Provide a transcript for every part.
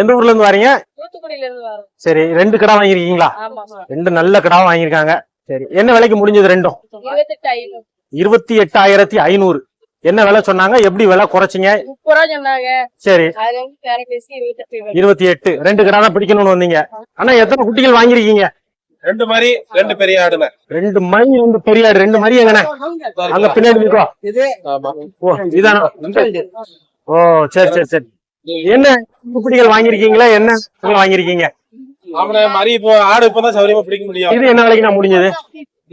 எந்த ஊர்ல இருந்து வரீங்க? தூத்துக்குடியில இருந்து வரோம். சரி ரெண்டு கடை வாங்கிருக்கீங்களா ஆமா ரெண்டு நல்ல கடை வாங்கியிருக்காங்க. சரி என்ன விலைக்கு முடிஞ்சது ரெண்டும்? இருபத்தி எட்டாயிரத்தி ஐநூறு. என்ன விலை சொன்னாங்க? எப்படி விலை குறைச்சிங்க? சரி. இருபத்தி எட்டு. ரெண்டு கடை தான் பிடிக்கணும்னு வந்தீங்க. ஆனா எத்தனை குட்டிகள் வாங்கிருக்கீங்க ரெண்டு மாதிரி ரெண்டு பெரிய ஆடுன ரெண்டு மணி ரெண்டு பெரிய ஆடு, ரெண்டு மணி எங்கண்ணே? அங்க பின்னாடி நிக்கோ. ஆமா. ஓ இதானா? ஓ சரி சரி சரி. என்ன? குட்டிகள் வாங்கிருக்கீங்களா என்ன வாங்கிருக்கீங்க அவனை மாதிரி இப்போ ஆடு இப்பதான் சௌரியமா பிடிக்க முடியும். இது என்ன விலைக்கு நான் முடிஞ்சது?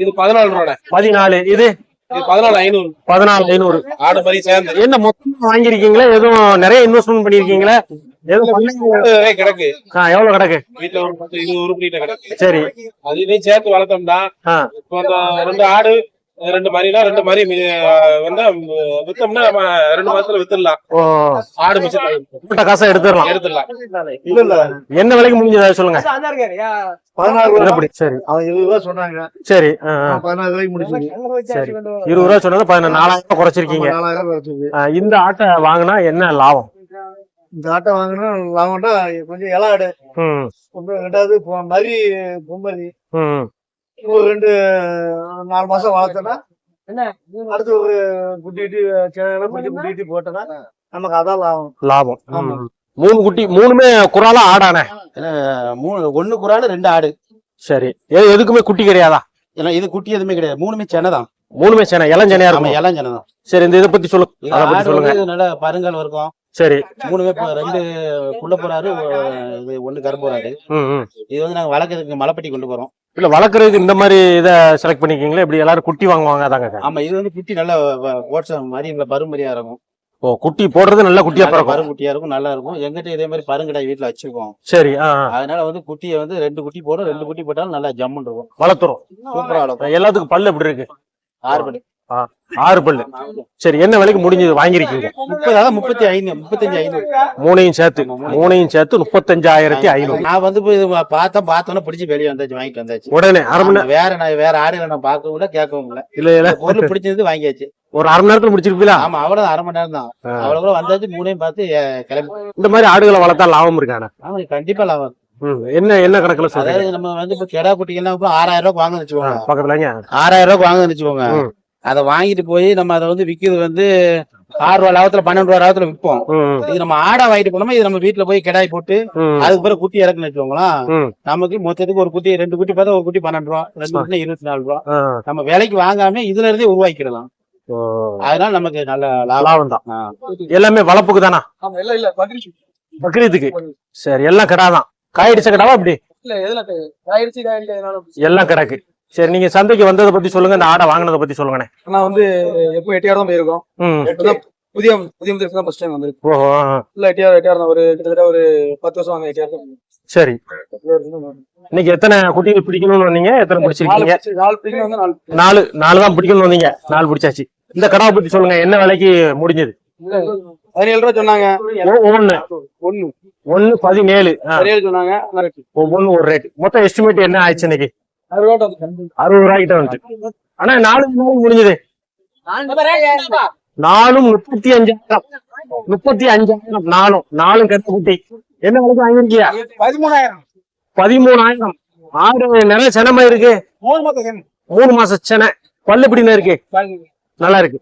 இது பதினாலு ரூபாய் பதினாலு. இது? இது பதினாலு ஐநூறு. பதினாலு ஐநூறு. ஆடு மாதிரி சேர்ந்து. என்ன மொத்தமா வாங்கிருக்கீங்களா எதுவும் நிறைய இன்வெஸ்ட்மெண்ட் பண்ணிருக்கீங்களா கிடக்கு. எவ்வளவு கிடக்கு? வீட்டுல ஒரு பத்து இருபது கிடக்கு. சரி. அது இதையும் சேர்த்து வளர்த்தோம்னா இப்போ ரெண்டு ஆடு ரெண்டு மாதிரினா ரெண்டு மாதிரி வந்து வித்தோம்னா நம்ம ரெண்டு மாசத்துல வித்துடலாம். ஆடு மிச்சம் காசை எடுத்துடலாம். எடுத்துடலாம். இல்ல இல்ல. என்ன விலைக்கு முடிஞ்சது? சொல்லுங்க. பதினாறு சரி. அவன் இருபது ரூபா சொன்னாங்க. சரி பதினாறு ரூபாய்க்கு முடிச்சு சரி. இருபது ரூபா சொன்னது பதினாறு நாலாயிரம் ரூபாய் குறைச்சிருக்கீங்க. இந்த ஆட்டை வாங்கினா என்ன லாபம்? இந்த ஆட்டை வாங்கினா லாபம்டா கொஞ்சம் இலாடு. ரெண்டாவது பொ- மரி பொம்மரி. ம். ஒரு ரெண்டு நாலு மாசம் வளர்த்தோன்னா அடுத்து ஒரு குட்டி குட்டி கிழங்கு குட்டி குட்டி குட்டி? போட்டோன்னா நமக்கு அதான் லாபம். லாபம். மூணு குட்டி மூணுமே குறாலா ஆடானே? மூணு ஒண்ணு குறாலு ரெண்டு ஆடு. சரி. எது- எதுக்குமே குட்டி கிடையாதா? எல்லாம் இது குட்டி எதுவுமே கிடையாது. மூணுமே சென்னைதான் மூணுமே சேனை இளஞ்சனையா இருக்கும். எல்லாம் சென்னைதான் சரி இந்த இதை பத்தி சொல்லு. சொல்லுங்க. நல்ல பருங்கல் இருக்கும். சரி. மூணுமே இப்ப ரெண்டு குள்ள போறாரு ஒ- இது ஒண்ணு கருப்பு போறாரு. ம் ம். இது வந்து நாங்க வளர்க்கறதுக்கு மலைப்பட்டி கொண்டு போறோம். இல்ல வளர்க்கறதுக்கு இந்த மாதிரி இதை செலக்ட் பண்ணிருக்கீங்களா? இப்படி எல்லாரும் குட்டி வாங்குவாங்க அதாங்க ஆமா இது வந்து குட்டி நல்ல ஓட்சம் மாதிரி எங்களை பருமரியா இருக்கும். ஓ குட்டி போடுறது நல்ல குட்டியா பிறக்கும். பருங்குட்டியா இருக்கும் நல்லா இருக்கும். எங்கிட்ட இதே மாதிரி பருங்கடாய் வீட்டுல வச்சிருக்கோம். சரி. அதனால வந்து குட்டியை வந்து ரெண்டு குட்டி போடும் ரெண்டு குட்டி போட்டாலும் நல்லா ஜம்முன்னு இருக்கும். வளர்த்துறோம் சூப்பரா வளர்க்கும். எல்லாத்துக்கும் பல்லு எப்படி இருக்கு? ஆறு படி ஆறு பல்லு. சரி என்ன விலைக்கு முடிஞ்சது? வாங்கிருக்கீங்க முப்பது அதான் முப்பத்தி ஐந்து முப்பத்தஞ்சு ஐநூறு. மூணையும் சேர்த்து மூணையும் சேர்த்து முப்பத்தஞ்சாயிரத்தி ஐநூறு. நான் வந்து பார்த்தா பார்த்தோன்னே பிடிச்சி வெளியே வந்தாச்சு வாங்கிட்டு வந்தாச்சு. உடனே அரை மணி வேற நான் வேற ஆடுகளை நான் பார்க்கவும் இல்லை கேட்கவும் இல்லை. இல்ல இல்ல. பொருள் பிடிச்சது வாங்கியாச்சு. ஒரு அரை மணி நேரத்துல முடிச்சிருப்பீங்களா? ஆமா அவ்வளவு அரை மணி நேரம் தான். அவ்வளவு கூட வந்தாச்சு மூணையும் பார்த்து கிளம்பி. இந்த மாதிரி ஆடுகளை வளர்த்தா லாபம் இருக்கானே? ஆமா கண்டிப்பா லாபம் என்ன என்ன கணக்குல அதாவது நம்ம வந்து இப்ப கெடா குட்டிகள்லாம் ஆறாயிரம் ரூபாய்க்கு வாங்க வச்சுக்கோங்க. பக்கத்துலங்க. ஆறாயிரம் ரூபாய்க்கு வாங்க வச்சுக்கோங்க. அதை வாங்கிட்டு போய் நம்ம அதை வந்து விக்கிறது வந்து ஆறு ரூபா லாபத்துல பன்னெண்டு ரூபா லாபத்துல விற்போம் இது நம்ம ஆடா வாங்கிட்டு போனோமா இது நம்ம வீட்டுல போய் கிடாய் போட்டு அதுக்கு பிறகு குட்டி இறக்குன்னு வச்சுக்கோங்களேன். நமக்கு மொத்தத்துக்கு ஒரு குட்டி ரெண்டு குட்டி பார்த்தா ஒரு குட்டி பன்னெண்டு ரூபா ரெண்டு குட்டி இருபத்தி நாலு ரூபா. நம்ம விலைக்கு வாங்காம இதுல இருந்தே உருவாக்கிடலாம். அதனால நமக்கு நல்ல லாபம். தான். எல்லாமே வளர்ப்புக்கு தானா? பக்ரீத்துக்கு. சரி எல்லாம் கிடாதான். காயடிச்ச கிடாவா இப்படி இல்ல எதுல ஆயிடுச்சு ஆயிடுச்சு எல்லாம் கிடக்கு. சரி நீங்க சந்தைக்கு வந்ததை பத்தி சொல்லுங்க இந்த ஆடை வாங்கினதை பத்தி சொல்லுங்கண்ணே. நான் வந்து எப்போ எட்டியார் தான் போயிருக்கோம். புதிய புதிய முதல் தான் ஃபர்ஸ்ட் டைம் வந்திருக்கு. ஓஹோ. இல்ல எட்டியார் எட்டியார் ஒரு கிட்டத்தட்ட ஒரு பத்து வருஷம் வாங்க எட்டியார் சரி. இன்னைக்கு எத்தனை குட்டிகள் பிடிக்கணும்னு வந்தீங்க? எத்தனை பிடிச்சிருக்கீங்க? நாலு பிடிக்கும் வந்து நாலு நாலு தான் பிடிக்கணும்னு வந்தீங்க. நாலு பிடிச்சாச்சு. இந்த கடாவை பத்தி சொல்லுங்க என்ன விலைக்கு முடிஞ்சது? பதினேழு ரூபா சொன்னாங்க. ஒ- ஒண்ணு ஒண்ணு. ஒண்ணு பதினேழு ஆ, பதினேழு சொன்னாங்க ஒவ்வொன்னு ஒரு ரேட் மொத்தம் எஸ்டிமேட் என்ன ஆயிடுச்சு இன்னைக்கு? அறுபது ரூபா ரூபாய்க்கிட்ட வந்துச்சு. ஆனா நாலு நாள் முடிஞ்சது. நாலும் முப்பத்தி அஞ்சாயிரம். முப்பத்தி அஞ்சாயிரம். நாலும். நாலும் கருத்து குட்டி. என்ன விலைக்கு வாங்கிருக்கியா பதிமூணாயிரம். பதிமூணாயிரம் ஆடு நிறைய செனமா இருக்கு. மூணு மாதம் மூணு மாச செனை. பல்லு எப்படின்னு இருக்கு? நல்லா இருக்கு.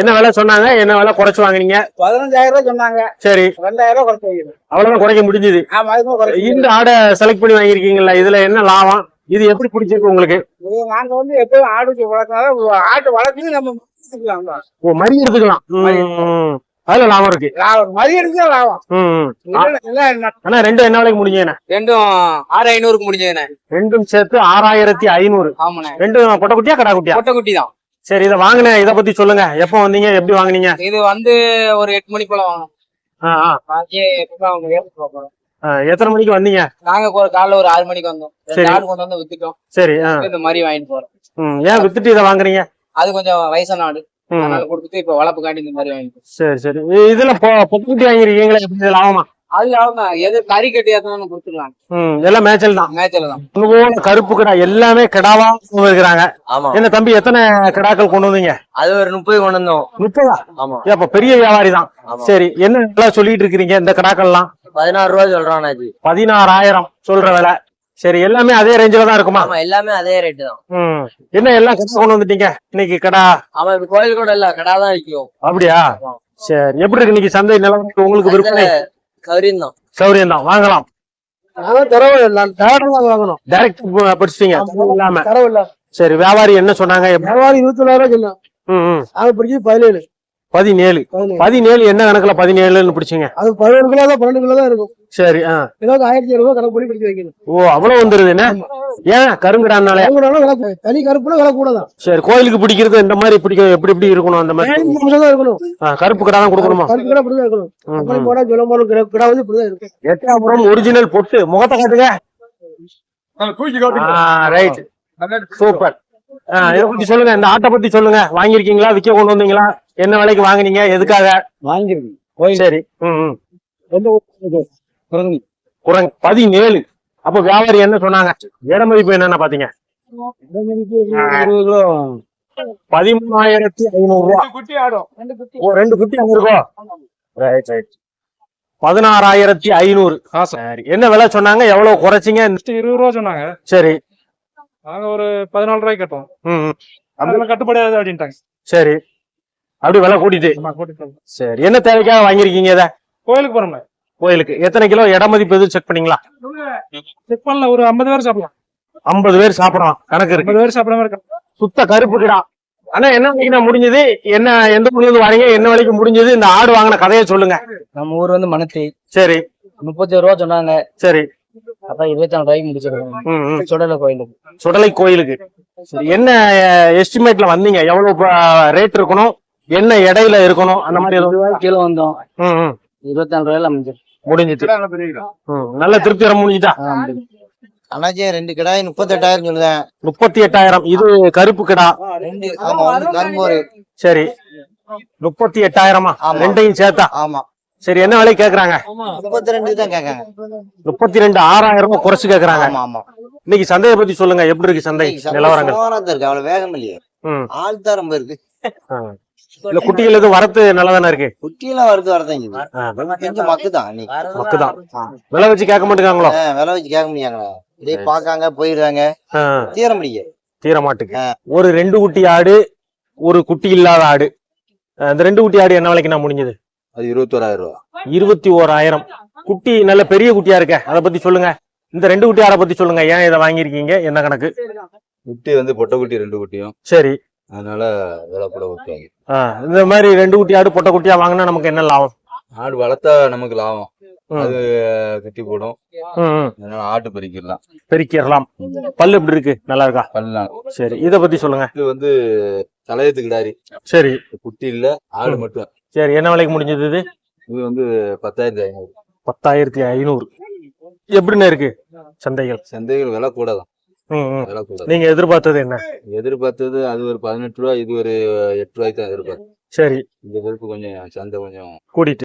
என்ன விலை சொன்னாங்க? என்ன விலை குறைச்சு வாங்குனீங்க? பதினஞ்சாயிரம் ரூபாய் சொன்னாங்க சரி ரெண்டாயிரம் ரூபாய் குறைச்சு. அவ்வளவுதான் குறைக்க முடிஞ்சது இந்த ஆடை செலக்ட் பண்ணி வாங்கிருக்கீங்களா இதுல என்ன லாபம்? இது எப்படி பிடிச்சிருக்கு உங்களுக்கு? நாங்க வந்து எப்பவும் ஆடு வளர்க்கறதால ஆட்டு வளர்த்து நம்ம. ஓ மரி எடுத்துக்கலாம். அதுல லாபம் இருக்கு. லாபம் மதியம் எடுத்தா லாபம். ஆனா ரெண்டும் என்ன விலைக்கு முடிஞ்சேண்ணே ரெண்டும் ஆறு ஐநூறுக்கு முடிஞ்சதுண்ணே ரெண்டும் சேர்த்து ஆறாயிரத்தி ஐநூறு. ஆமாண்ணே. ரெண்டும் பொட்டை குட்டியா கடா குட்டியா? கொட்டை குட்டி தான். சரி இதை வாங்கினேன். இதை பத்தி சொல்லுங்க. எப்போ வந்தீங்க? எப்படி வாங்குனீங்க? இது வந்து ஒரு எட்டு மணி போல வாங்கணும். ஆ, ஆ. எத்தனை மணிக்கு வந்தீங்க? நாங்க ஒரு காலைல ஒரு ஆறு மணிக்கு வந்தோம். சரி. ஆடு கொண்டு வந்து வித்துட்டோம். சரி. இந்த மாதிரி வாங்கிட்டு போறோம். ஏன் வித்துட்டு இதை வாங்குறீங்க? அது கொஞ்சம் வயசான ஆடு கொடுத்துட்டு இப்ப வளர்ப்புக்காண்டி இந்த மாதிரி வாங்கிட்டு சரி சரி. இதுல பொ- பொட்டை குட்டி வாங்கிருக்கீங்களா எப்படி லாபமா? அது அவங்க எது கறி கட்டி ஏத்தணும் கொடுத்துக்கலாம் எல்லாம் மேய்ச்சல் தான். மேய்ச்சல் தான். கருப்பு கிடா எல்லாமே கிடாவா இருக்கிறாங்க ஆமா. என்ன தம்பி எத்தனை கிடாக்கள் கொண்டு வந்தீங்க? அது ஒரு முப்பது கொண்டு வந்தோம். முப்பதா? ஆமா. அப்ப பெரிய வியாபாரி தான். சரி என்ன விலை சொல்லிட்டு இருக்கிறீங்க இந்த கிடாக்கள்லாம்? பதினாறு ரூபா சொல்றான் அண்ணாச்சி. பதினாறாயிரம் சொல்ற விலை. சரி எல்லாமே அதே ரேஞ்சில தான் இருக்குமா? ஆமா எல்லாமே அதே ரேட்டு தான். ம். என்ன எல்லாம் கடை கொண்டு வந்துட்டீங்க? இன்னைக்கு கடா? ஆமா இப்ப கோயில் கூட இல்ல கடை தான் விற்கும் அப்படியா? சரி எப்படி இருக்கு இன்னைக்கு சந்தை நிலவரம்? உங்களுக்கு விற்பனை கவரியும் தான். சௌரியம் தான். வாங்கலாம். வாங்கணும். டைரக்ட் படிச்சிட்டீங்க. இல்லாம. தரவு இல்ல. சரி வியாபாரி என்ன சொன்னாங்க? வியாபாரி இருபத்தி ம். நாங்க பிடிச்சது பதினேழு. பதினேழு. பதினேழு. என்ன கணக்குல பதினேழுன்னு பிடிச்சீங்க? அது பதினொரு கிலோ தான் பன்னெண்டு கிலோ தான் இருக்கும். சரி ஆ. கிலோக்கு ஆயிரத்தி ஐநூறு கணக்கு பண்ணி பிடிச்சி வைக்கணும். ஓ அவ்வளவு வந்துருது என்ன? ஏன்? கருங்கடானாலே. தனி கருப்புனா விலை கூட தான் சரி கோயிலுக்கு பிடிக்கிறது இந்த மாதிரி பிடிக்க எப்படி எப்படி இருக்கணும் அந்த மாதிரி? தான் இருக்கணும். கருப்பு கடை தான் கொடுக்கணுமா? கருப்பு கடை இப்படிதான் இருக்கணும். ம், அப்படி ம். போனா ஜொலமானும் கிடா வந்து இப்படிதான் இருக்கும் எட்டயபுரம் ஒரிஜினல் பொட்டு. முகத்தை காட்டுங்க. Right super. இத பத்தி சொல்லுங்க. இந்த ஆட்டை பத்தி சொல்லுங்க. வாங்கிருக்கீங்களா விக்க கொண்டு வந்தீங்களா? என்ன விலைக்கு வாங்குனீங்க? எதுக்காக? வாங்கிருக்கு சரி. ம்? குரங்கணி. குரங்கு. பதினேழு. அப்ப வியாபாரி என்ன சொன்னாங்க? இட மதிப்பு என்னென்ன பாத்தீங்க பதிமூணாயிரத்தி ஐநூறு ரூபா. ரெண்டு குட்டி ஓ ரெண்டு குட்டி அங்க இருக்கோ ரைட் ரைட் பதினாறாயிரத்தி ஐநூறு. சரி. என்ன விலை சொன்னாங்க? எவ்வளவு குறைச்சிங்க? இருபது ரூபா சொன்னாங்க. சரி. நாங்க ஒரு பதினாலு ரூபாய்க்கு கட்டோம் கட்டுப்படியாது அப்படின்ட்டாங்க. சரி. அப்படி விலை கூட்டிட்டு. சரி என்ன தேவைக்காக வாங்கிருக்கீங்க இத? கோயிலுக்கு போறோம்ல கோயிலுக்கு. எத்தனை கிலோ இட மதிப்பு எதுவும் செக் பண்ணீங்களா? செக் பண்ணல ஒரு ஐம்பது பேர் சாப்பிடலாம். ஐம்பது பேர் சாப்பிடலாம். கணக்கு இருக்கு. ஐம்பது பேர் சாப்பிட மாதிரி இருக்கும் சுத்த கருப்பு கிடா ஆனா என்ன முடிஞ்சது? என்ன எந்த மணிலிருந்து வரீங்க? என்ன வரைக்கும் முடிஞ்சது? இந்த ஆடு வாங்கின கதையை சொல்லுங்க. நம்ம ஊர் வந்து மணத்தி. சரி. முப்பத்தி ரூபா சொன்னாங்க. சரி. அதான் இருபத்தி நாலு ரூபாய்க்கு முடிச்சிருக்கோம். சுடல கோயிலுக்கு. சுடலை கோயிலுக்கு. சரி என்ன எஸ்டிமேட்ல வந்தீங்க? எவ்வளவு ரேட் இருக்கணும்? என்ன இடையில இருக்கணும்? அந்த மாதிரி எதுவும் கீழே வந்தோம். இருபத்தி நாலு ரூபாயில முடிஞ்சிருக்கு முடிஞ்சிச்சு. நல்ல திருப்திகரம் முடிஞ்சுட்டா. அண்ணாச்சி ரெண்டு கிடாய் முப்பத்தெட்டாயிரம் சொல்லுதேன். முப்பத்தி எட்டாயிரம் இது கருப்பு கிடா. சரி. முப்பத்தி எட்டாயிரமா ஆமா. ரெண்டையும் சேர்த்தா? ஆமா. சரி என்ன விலை கேக்குறாங்க? முப்பத்தி ரெண்டு தான் கேட்காங்க முப்பத்தி ரெண்டு ஆறாயிரம் ரூபாய் குறைச்சு கேக்குறாங்க. ஆமா ஆமா. இன்னைக்கு சந்தையை பத்தி சொல்லுங்க. எப்படி இருக்கு சந்தை நிலவரங்கள்? இருக்கு. அவ்வளவு வேகம் இல்லையே. ஆள் தான் ரொம்ப இருக்கு. இல்ல குட்டிகள் எதுவும் வரத்து நல்லதானே இருக்கு? குட்டியெல்லாம் வருது வரதான் ஆ, கொஞ்சம் மக்கு தான் நீ மக்குதான் விலை வச்சு கேட்க மாட்டேங்காங்களோ விலை வச்சு கேட்க முடியாங்களா இதே பாக்காங்க போயிடுறாங்க. தீர முடியும் தீர மாட்டுக்கு. ஒரு ரெண்டு குட்டி ஆடு ஒரு குட்டி இல்லாத ஆடு. ஆ, இந்த ரெண்டு குட்டி ஆடு என்ன விலைக்கு நான் முடிஞ்சது? அது இருபத்தோராயிரம் ரூபா. இருபத்தி ஓராயிரம் குட்டி நல்ல பெரிய குட்டியா இருக்க அதை பத்தி சொல்லுங்க. இந்த ரெண்டு குட்டி ஆடை பத்தி சொல்லுங்க. ஏன் இதை வாங்கியிருக்கீங்க? என்ன கணக்கு? குட்டி வந்து பொட்டை குட்டி ரெண்டு குட்டியும். சரி. அதனால விலை கூட ஆ, இந்த மாதிரி ரெண்டு குட்டி ஆடு பொட்டை குட்டியா வாங்கினா நமக்கு என்ன லாபம்? ஆடு வளர்த்தா நமக்கு லாபம். அது கட்டி போடும். அதனால ஆட்டு பறிக்கலாம் பெருக்கிடலாம் பல்லு எப்படி இருக்கு? நல்லா இருக்கா? பண்ணலாம் சரி இத பத்தி சொல்லுங்க. இது வந்து தலையத்து கிடாரி. சரி. குட்டி இல்ல ஆடு. மட்டும். சரி என்ன விலைக்கு முடிஞ்சது இது? இது வந்து பத்தாயிரத்தி ஐநூறு. பத்தாயிரத்தி ஐநூறு. எப்படிண்ணே இருக்கு? சந்தைகள். சந்தைகள் விலை கூட தான். நீங்க எதிர்பார்த்தது என்ன? எதிர்பார்த்தது அது ஒரு பதினெட்டு ரூபா இது ஒரு எட்டு ரூபாய்க்கு தான் எதிர்பார்த்தது சரி. இந்த வெறுப்பு கொஞ்சம் சந்தை கொஞ்சம் கூட்டிட்டு